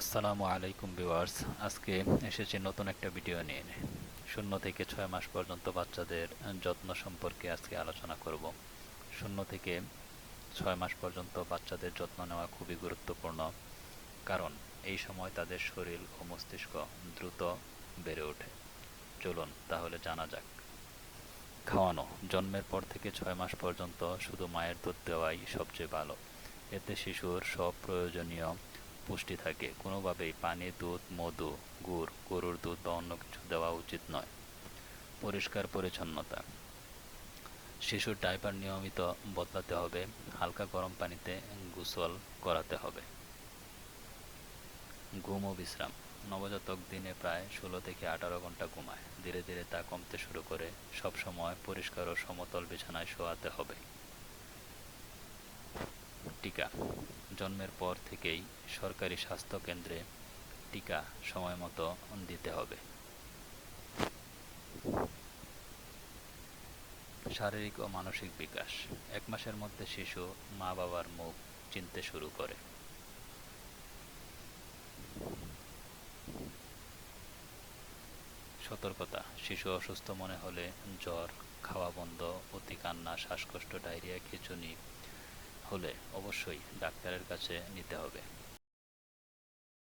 আসসালামু আলাইকুম ভিউয়ার্স। আজকে এসেছি নতুন একটা ভিডিও নিয়ে। শূন্য থেকে ছয় মাস পর্যন্ত বাচ্চাদের যত্ন সম্পর্কে আজকে আলোচনা করব। শূন্য থেকে ছয় মাস পর্যন্ত বাচ্চাদের যত্ন নেওয়া খুবই গুরুত্বপূর্ণ। কারণ এই সময় তাদের শরীর ও মস্তিষ্ক দ্রুত বেড়ে ওঠে। চলুন তাহলে জানা যাক। খাওয়ানো, জন্মের পর থেকে ছয় মাস পর্যন্ত শুধু মায়ের দুধ দেওয়াই সবচেয়ে ভালো। এতে শিশুর সব প্রয়োজনীয় পুষ্টি থাকে। কোনোভাবেই পানি, দুধ, মধু, গুড়, গরুর দুধ বা অন্য কিছু দেওয়া উচিত নয়। পরিষ্কার পরিচ্ছন্নতা। শিশুর ডাইপার নিয়মিত বদলাতে হবে, হালকা গরম পানিতে গোসল করাতে হবে। ঘুম ও বিশ্রাম। নবজাতক দিনে প্রায় ষোলো থেকে আঠারো ঘণ্টা ঘুমায়। ধীরে ধীরে তা কমতে শুরু করে সব সময় পরিষ্কার ও সমতল বিছানায় শোয়াতে হবে। টিকা। জন্মের পর থেকেই সরকারি স্বাস্থ্য কেন্দ্রে টিকা সময় মতো দিতে হবে। শারীরিক ও মানসিক বিকাশ। এক মাসের মধ্যে শিশু মা বাবার মুখ চিনতে শুরু করে। সতর্কতা। শিশু অসুস্থ মনে হলে জ্বর, খাওয়া বন্ধ অতি কান্না শ্বাসকষ্ট, ডায়রিয়া, খিঁচুনি হলে অবশ্যই ডাক্তারের কাছে নিতে হবে।